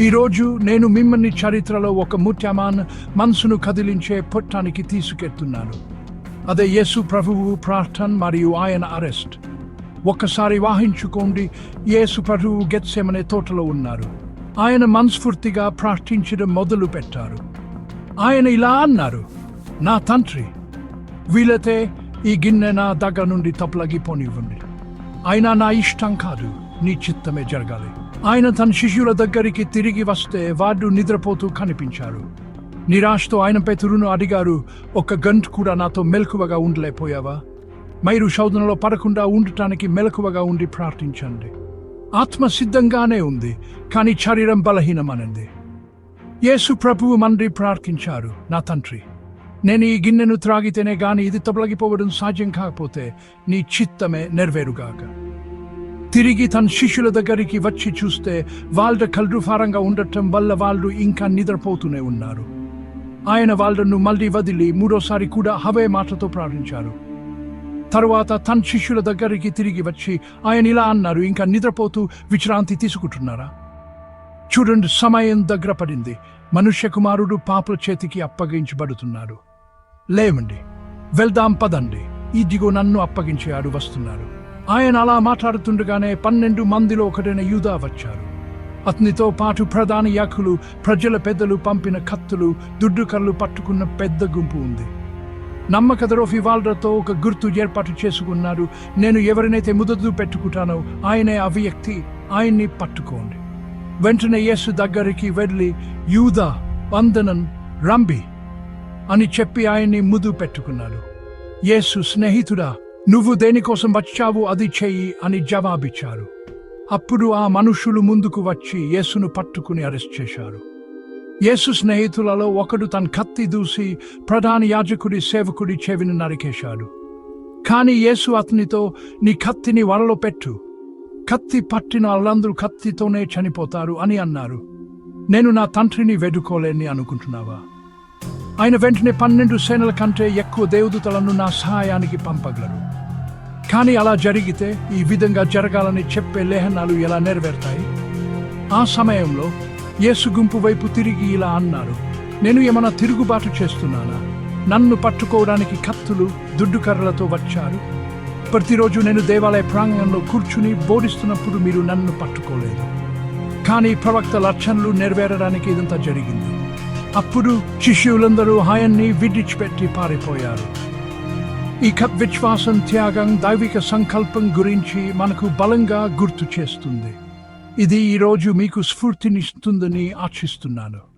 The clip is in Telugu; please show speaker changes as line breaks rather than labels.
ఈరోజు నేను మిమ్మల్ని చరిత్రలో ఒక ముత్యమాన్ మనసును కదిలించే పొట్టానికి తీసుకెళ్తున్నాను అదే యేసు ప్రభువు ప్రార్థన మరియు ఆయన అరెస్ట్. ఒక్కసారి వాహించుకోండి యేసు ప్రభువు గెత్సెమనే తోటలో ఉన్నారు. ఆయన మనస్ఫూర్తిగా ప్రార్థించడం మొదలు పెట్టారు. ఆయన ఇలా అన్నారు నా తండ్రి వీలైతే ఈ గిన్నె నా దగ్గర నుండి తప్పలగిపోనివ్వండి అయినా నా ఇష్టం కాదు నీ చిత్తమే జరగాలి. ఆయన తన శిష్యుల దగ్గరికి తిరిగి వస్తే వాడు నిద్రపోతూ కనిపించారు. నిరాశతో ఆయనపై తురును అడిగారు ఒక గంట కూడా నాతో మెలకువగా ఉండలేకపోయావా? మీరు శోధనలో పడకుండా ఉండటానికి మెలకువగా ఉండి ప్రార్థించండి. ఆత్మ సిద్ధంగానే ఉంది కానీ శరీరం బలహీనమనింది. యేసు ప్రభువు మండి ప్రార్థించారు నా తండ్రి నేను ఈ గిన్నెను త్రాగితేనే గాని ఇది తొలగిపోవడం సాధ్యం కాకపోతే నీ చిత్తమే నెరవేరుగాక. తిరిగి తన శిష్యుల దగ్గరికి వచ్చి చూస్తే వాళ్ళ కల్రుఫారంగా ఉండటం వల్ల వాళ్ళు ఇంకా నిద్రపోతూనే ఉన్నారు. ఆయన వాళ్ళను మళ్ళీ వదిలి మూడోసారి కూడా హవే మాటతో ప్రార్థించారు తరువాత తన శిష్యుల దగ్గరికి తిరిగి వచ్చి ఆయన ఇలా అన్నారు ఇంకా నిద్రపోతూ విశ్రాంతి తీసుకుంటున్నారా? చూడండి సమయం దగ్గర పడింది. మనుష్య కుమారుడు పాపల చేతికి అప్పగించబడుతున్నాడు లేవండి వెళ్దాం పదండి. ఇదిగో నన్ను అప్పగించాడు వస్తున్నారు. ఆయన అలా మాట్లాడుతుండగానే పన్నెండు మందిలో ఒకడైన యూదా వచ్చారు. అతనితో పాటు ప్రధాన యాకులు ప్రజల పెద్దలు పంపిన కత్తులు దుడ్డు కర్రలు పట్టుకున్న పెద్ద గుంపు ఉంది. నమ్మక ద్రోహి వాళ్ళతో ఒక గుర్తు ఏర్పాటు చేసుకున్నారు నేను ఎవరినైతే ముదదు పెట్టుకుంటానో ఆయనే ఆ వ్యక్తి. ఆయన్ని పట్టుకోండి. వెంటనే యేసు దగ్గరికి వెళ్ళి యూదా వందనన్ రంబి అని చెప్పి ఆయన్ని ముదు పెట్టుకున్నాడు. యేసు స్నేహితుడా నువ్వు దేనికోసం వచ్చావు అది చెయ్యి అని జవాబిచ్చారు. అప్పుడు ఆ మనుషులు ముందుకు వచ్చి యేసును పట్టుకుని అరెస్ట్ చేశారు. యేసు స్నేహితులలో ఒకడు తన కత్తి దూసి ప్రధాన యాజకుడి సేవకుడి చెవిని నరికేశాడు. కాని యేసు అతనితో నీ కత్తిని వరలో పెట్టు. కత్తి పట్టిన వాళ్ళందరూ కత్తితోనే చనిపోతారు అని అన్నారు. నేను నా తండ్రిని వెడుకోలేని అనుకుంటున్నావా? ఆయన వెంటనే పన్నెండు సేనల కంటే ఎక్కువ దేవదూతలను నా సహాయానికి పంపగలరు. కానీ అలా జరిగితే ఈ విధంగా జరగాలని చెప్పే లేహనాలు ఎలా నెరవేరుతాయి? ఆ సమయంలో యేసు గుంపు వైపు తిరిగి ఇలా అన్నారు నేను ఏమైనా తిరుగుబాటు చేస్తున్నానా? నన్ను పట్టుకోవడానికి కత్తులు దుడ్డుకర్రలతో వచ్చారు. ప్రతిరోజు నేను దేవాలయ ప్రాంగణంలో కూర్చుని బోధిస్తున్నప్పుడు మీరు నన్ను పట్టుకోలేదు. కానీ ప్రవక్త లక్షణలు నెరవేరడానికి ఇదంతా జరిగింది. అప్పుడు శిష్యులందరూ ఆయన్ని విడిచిపెట్టి పారిపోయారు. ఈ కప్ విశ్వాసం త్యాగం దైవిక సంకల్పం గురించి మనకు బలంగా గుర్తు చేస్తుంది. ఇది ఈరోజు మీకు స్ఫూర్తినిస్తుందని ఆశిస్తున్నాను.